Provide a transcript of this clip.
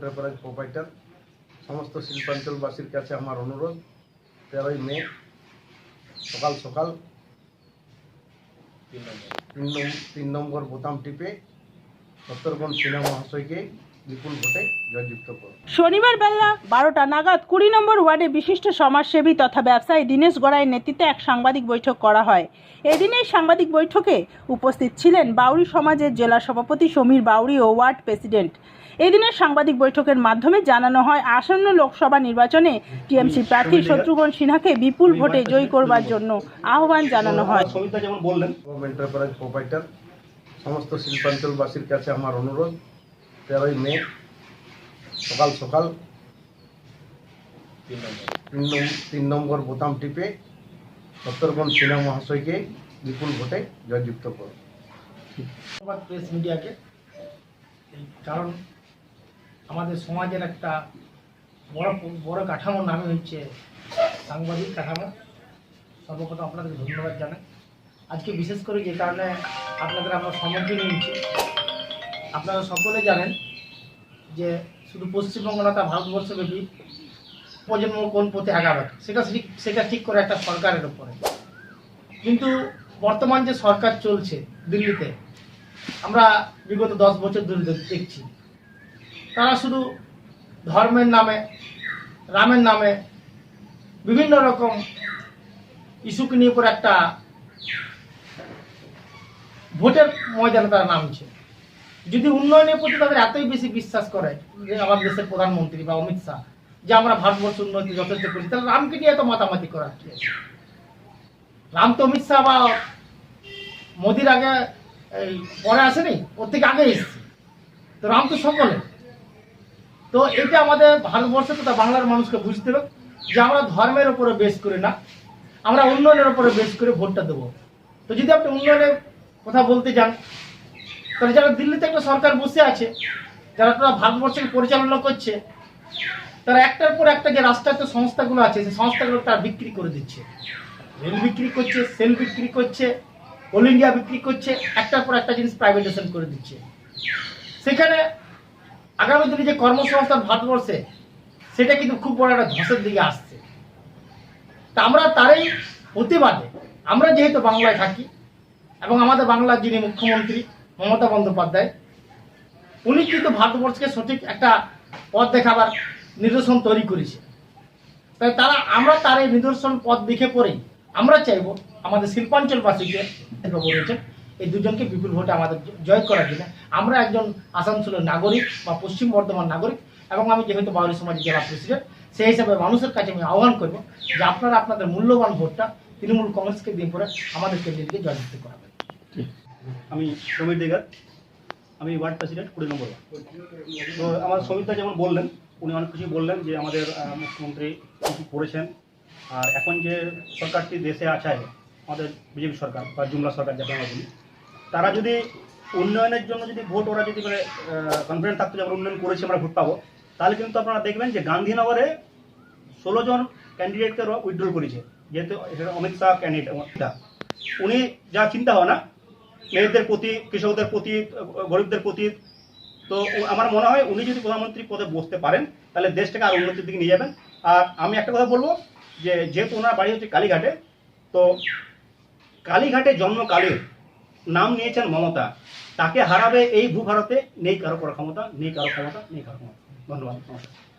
Enterprise proprietor, সমস্ত শিল্পাঞ্চলবাসীর কাছে আমার অনুরোধ, তেরোই মে, সকাল সকাল তিন নম্বর বোতাম টিপে সত্তরগণ সিনেমা মহাশয়কে বিপুল ভোটে জয়যুক্ত করুন শনিবার বেলা বারোটা নাগাদ কুড়ি নম্বর ওয়ার্ডে বিশিষ্ট সমাজসেবী তথা ব্যবসায়ী দীনেশ গড়াইয়ের নেতৃত্বে এক সাংবাদিক বৈঠক করা হয়। এদিন এই সাংবাদিক বৈঠকে উপস্থিত ছিলেন বাউরি সমাজের জেলা সভাপতি সমীর বাউরি ও ওয়ার্ড প্রেসিডেন্ট। এদিনের সাংবাদিক বৈঠকের মাধ্যমে জানানো হয় আসন্ন লোকসভা নির্বাচনে টিএমসি প্রার্থী শত্রুঘ্ন সিনহাকে বিপুল ভোটে জয়ী করবার জন্য আহ্বান জানানো হয়। সমিতা যেমন বললেন। প্রোপাইটার সমস্ত শিল্পাঞ্চলবাসীর কাছে আমার অনুরোধ তেরোই মে, সকাল সকাল তিন নম- তিন নম্বর বোতাম টিপে সত্তরগণ সিনেমা মহাশয়কে বিপুল ভোটে জয়যুক্ত করুন। ধন্যবাদ প্রেস মিডিয়াকে। কারণ আমাদের সমাজের একটা বড় বড় কাঠামোর নামে হচ্ছে সাংবাদিক কাঠামো। সর্বপ্রথম আপনাদের ধন্যবাদ জানাই। আজকে বিশেষ করে যে কারণে আপনাদের আমরা সম্মুখীন নিয়েছি আপনারা সকলে জানেন যে শুধু পশ্চিমবঙ্গ না, তা ভারতবর্ষব্যাপী প্রজন্ম কোন পথে আগাবে? সেটা ঠিক সেটা ঠিক করে একটা সরকারের উপরে। কিন্তু বর্তমান যে সরকার চলছে দিল্লিতে, আমরা বিগত দশ বছর ধরে দেখছি। তারা শুধু ধর্মের নামে, রামের নামে বিভিন্ন রকম ইস্যুকে নিয়ে পরে একটা ভোটের ময়দানে তারা নামছে। যদি উন্নয়নের প্রতি তাদের এতই বেশি বিশ্বাস করে যে আমাদের দেশের প্রধানমন্ত্রী বা অমিত শাহ, যে আমরা ভারতবর্ষ উন্নতি যথেষ্ট করি তাহলে রামকে নিয়ে এত মাতামাতি করার কি? রাম তো অমিত শাহ বা মোদির আগে পরে আসেনি, ওর থেকে আগে এসেছে। তো রাম তো সকলে। তো এটা আমাদের ভারতবর্ষে তথা বাংলার মানুষকে বুঝতে হবে যে আমরা ধর্মের উপরে বেশ করে না, আমরা উন্নয়নের উপরে বেশ করে ভোটটা দেবো। তো যদি আপনি উন্নয়নের কথা বলতে যান তাহলে যারা দিল্লিতে একটা সরকার বসে আছে, যারা তারা ভারতবর্ষকে পরিচালনা করছে, তারা একটার পর একটা যে রাষ্ট্রায়ত্ত সংস্থাগুলো আছে, সেই সংস্থাগুলো তারা বিক্রি করে দিচ্ছে। রেল বিক্রি করছে, সেল বিক্রি করছে, অল ইন্ডিয়া বিক্রি করছে, একটার পর একটা জিনিস প্রাইভেটাইজেশন করে দিচ্ছে। সেখানে আগামী দিনে যে কর্মসংস্থান ভারতবর্ষে, সেটা কিন্তু খুব বড় একটা ধসের দিকে আসছে। তা আমরা তারই প্রতিবাদে, আমরা যেহেতু বাংলায় থাকি, এবং আমাদের বাংলার যিনি মুখ্যমন্ত্রী মমতা বন্দ্যোপাধ্যায়। উনি কিন্তু ভারতবর্ষকে সঠিক একটা পথ দেখাবার নিদর্শন তৈরি করেছে। তাই তারা, আমরা তার এই নিদর্শন পথ দেখে পড়েই আমরা চাইব আমাদের শিল্পাঞ্চলবাসীকে বলেছেন, এই দুজনকে বিপুল ভোটে আমাদের জয় করার জন্য। আমরা একজন আসানসোলের নাগরিক বা পশ্চিম বর্ধমান নাগরিক এবং আমি যেহেতু বাউরি সমাজের জেলা প্রেসিডেন্ট, সেই হিসাবে মানুষের কাছে আমি আহ্বান করব যে আপনারা আপনাদের মূল্যবান ভোটটা তৃণমূল কংগ্রেসকে দিয়ে পরে আমাদের কেন্দ্রীয়কে জয়যুক্ত করাবেন। আমি সমীর দিগার আমি ওয়ার্ড প্রেসিডেন্ট, কুড়ি নম্বর তো আমার সমিতা যেমন বললেন, উনি অনেক কিছু বললেন যে আমাদের মুখ্যমন্ত্রী কিছু করেছেন। আর এখন যে সরকারটি দেশে আছে, আমাদের বিজেপি সরকার বা জুমলা সরকার যাকে আমরা বলি, তারা যদি উন্নয়নের জন্য যদি ভোট, ওরা যদি মানে কনফিডেন্ট থাকতো যে আমরা উন্নয়ন করেছি, আমরা ভোট পাবো, তাহলে কিন্তু আপনারা দেখবেন যে গান্ধীনগরে ষোলো জন ক্যান্ডিডেটকে ওরা উইথড্র করেছে। যেহেতু অমিত শাহ ক্যান্ডিডেট উনি যা চিন্তা ভাবনা মেয়েদের প্রতি, কৃষকদের প্রতি, গরিবদের প্রতি, তো আমার মনে হয় উনি যদি প্রধানমন্ত্রী পদে বসতে পারেন, তাহলে দেশটাকে আর উন্নতির দিকে নিয়ে যাবেন। আর আমি একটা কথা বলব, যে যেহেতু ওনার বাড়ি হচ্ছে কালীঘাটে, তো কালীঘাটে জন্মকালে নাম নিয়েছেন মমতা। তাকে হারাবে এই ভূভারতে নেই কারও করার ক্ষমতা, নেই কারও ক্ষমতা, নেই কারও ক্ষমতা। ধন্যবাদ, নমস্কার।